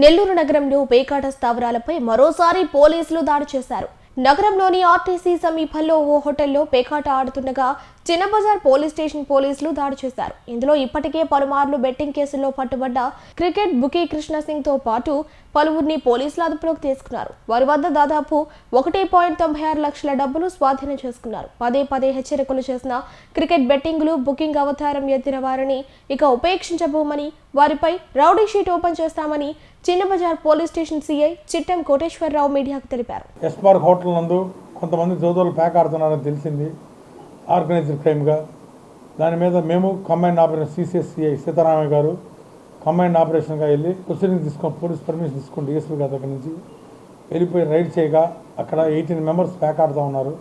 నెల్లూరు నగరంలో పేకాట స్థావరాలపై మరోసారి పోలీసులు దాడి చేశారు. నగరంలోని ఆర్టీసీ సమీపంలో ఓ హోటల్లో పేకాట ఆడుతుండగా చిన్నబజార్ పోలీస్ స్టేషన్ పోలీసులు దాడి చేశారు. ఇందులో ఇప్పటికే పలుమార్లు బెట్టింగ్ కేసుల్లో పట్టుబడ్డ క్రికెట్ బుకీ కృష్ణ సింగ్తో పాటు పలువురిని పోలీసులు అదుపులోకి తీసుకున్నారు. వారి వద్ద దాదాపు ఒకటి పాయింట్ తొంభై ఆరు లక్షల డబ్బులు స్వాధీనం చేసుకున్నారు. పదే పదే హెచ్చరికలు చేసిన క్రికెట్ బెట్టింగ్లు బుకింగ్ అవతారం ఎత్తిన వారిని ఇక ఉపేక్షించబోమని వారిపై రౌడీ షీట్ ఓపెన్ చేస్తామని Chinnabazar police station CI Chittem Koteswararao మీడియాకు తెలిపారు. ఎస్ పార్క్ హోటల్ నందు కొంతమంది జోదోలు ప్యాక్ ఆడుతున్నారని తెలిసింది. ఆర్గనైజ్డ్ క్రైమ్గా. దాని మీద మేము కంబైండ్ ఆపరేషన్ సిసిఎస్సిఐ సీతారామయ్య గారు కంబైండ్ ఆపరేషన్గా వెళ్ళి ప్రొసీడింగ్ తీసుకొని పోలీస్ పర్మిషన్ తీసుకొని డిఎస్పీ గారి దగ్గర నుంచి వెళ్ళిపోయి రైడ్ చేయగా అక్కడ ఎయిటీన్ మెంబర్స్ ప్యాక్ ఆడుతూ ఉన్నారు.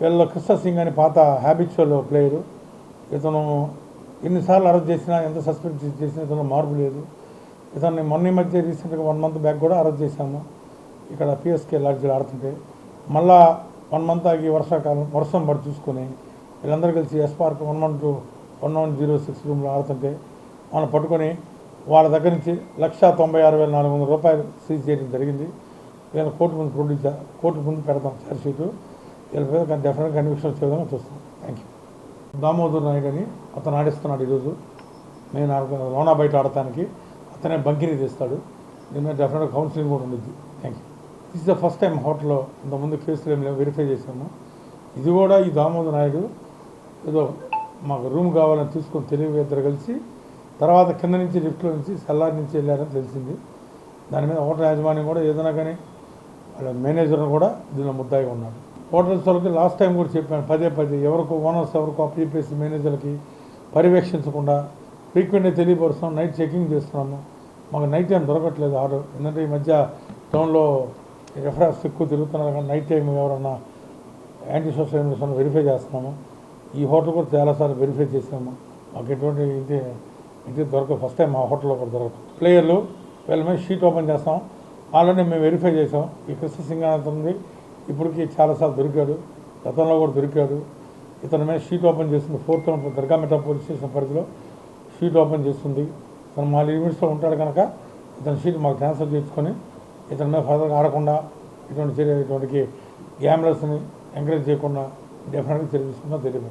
వీళ్ళలో కృష్ణ సింగ్ అని పాత హ్యాబిచువల్ ప్లేయరు ఇతను ఎన్నిసార్లు అరెస్ట్ చేసినా ఎంత సస్పెండ్ చేసినా ఇతను మార్పు లేదు. ఇతన్ని మొన్న మధ్య రీసెంట్గా వన్ మంత్ బ్యాక్ కూడా అరెస్ట్ చేశాము. ఇక్కడ పిఎస్కే లాడ్జ్లో ఆడుతుంటే మళ్ళా వన్ మంత్ ఆగి వర్షాకాలం వర్షం పడి చూసుకొని వీళ్ళందరూ కలిసి S park one one two one one zero six రూమ్లో ఆడుతుంటే మనం పట్టుకొని వాళ్ళ దగ్గర నుంచి లక్ష తొంభై ఆరు వేల నాలుగు వందల రూపాయలు సీజ్ చేయడం జరిగింది. వీళ్ళ కోర్టు ముందు ప్రొడ్యూస్ కోర్టు ముందు పెడతాం ఛార్జ్షీటు వీళ్ళ మీద డెఫినెట్గా కన్విక్షన్ వచ్చే విధంగా చూస్తాం. థ్యాంక్ యూ దామోదర్ నాయుడు అని అతను ఆడిస్తున్నాడు ఈరోజు. నేను లోనా బయట ఆడటానికి. అతనే బంకిని తీస్తాడు. దీని మీద డెఫినెట్గా కౌన్సిలింగ్ కూడా ఉండిద్ది. Thank you this the first time హోటల్లో ఇంతకుముందు కేసులు ఏం లేవు వెరిఫై చేసాము ఇది కూడా ఈ దామోదర్ నాయుడు ఏదో మాకు రూమ్ కావాలని తీసుకొని తెలివి ఇద్దరు కలిసి. తర్వాత కింద నుంచి లిఫ్ట్లో నుంచి సెల్లార్ నుంచి వెళ్ళారని తెలిసింది. దాని మీద హోటల్ యాజమాన్యం కూడా ఏదైనా కానీ వాళ్ళ మేనేజర్ని కూడా దీనిలో ముద్దాయి ఉన్నాడు. హోటల్స్ వాళ్ళకి లాస్ట్ టైం కూడా చెప్పాను పదే పదే ఎవరికో ఓనర్స్ ఎవరికో అప్పచెప్పేసి మేనేజర్లకి పర్యవేక్షించకుండా ఫ్రీక్వెంట్గా తెలియపరుస్తున్నాం నైట్ చెకింగ్ చేస్తున్నాము. మాకు నైట్ టైం దొరకట్లేదు ఆర్డర్ ఎందుకంటే ఈ మధ్య టౌన్లో రెఫరెన్స్ ఎక్కువ తిరుగుతున్నారు కానీ నైట్ టైం ఎవరన్నా యాంటీ సోషల్ ఇన్వెస్ట్మెంట్ వెరిఫై చేస్తున్నాము. ఈ హోటల్ కూడా చాలాసార్లు వెరిఫై చేసాము మాకు ఎటువంటి ఇంటి ఇంటి దొరకదు. ఫస్ట్ టైం మా హోటల్లో కూడా దొరకదు. ప్లేయర్లు వీళ్ళ మీద షీట్ ఓపెన్ చేస్తాం. ఆల్రెడీ మేము వెరిఫై చేసాం ఈ కృష్ణ సింగ్ ఉంది. ఇప్పటికి చాలాసార్లు దొరికాడు. గతంలో కూడా దొరికాడు. ఇతని మీద షీట్ ఓపెన్ చేస్తుంది ఫోర్త్ దర్గామెట పోలీస్ స్టేషన్ పరిధిలో షీట్ ఓపెన్ చేస్తుంది తను మా లిమిట్స్లో ఉంటాడు కనుక ఇతని షీట్ మాకు ట్రాన్స్ఫర్ చేసుకొని ఇతని మీద ఫర్దర్గా ఆడకుండా ఇటువంటి ఇటువంటి గ్యామ్లర్స్ని ఎంకరేజ్ చేయకుండా డెఫినెట్గా చర్య తీసుకుంటాం తెలియదు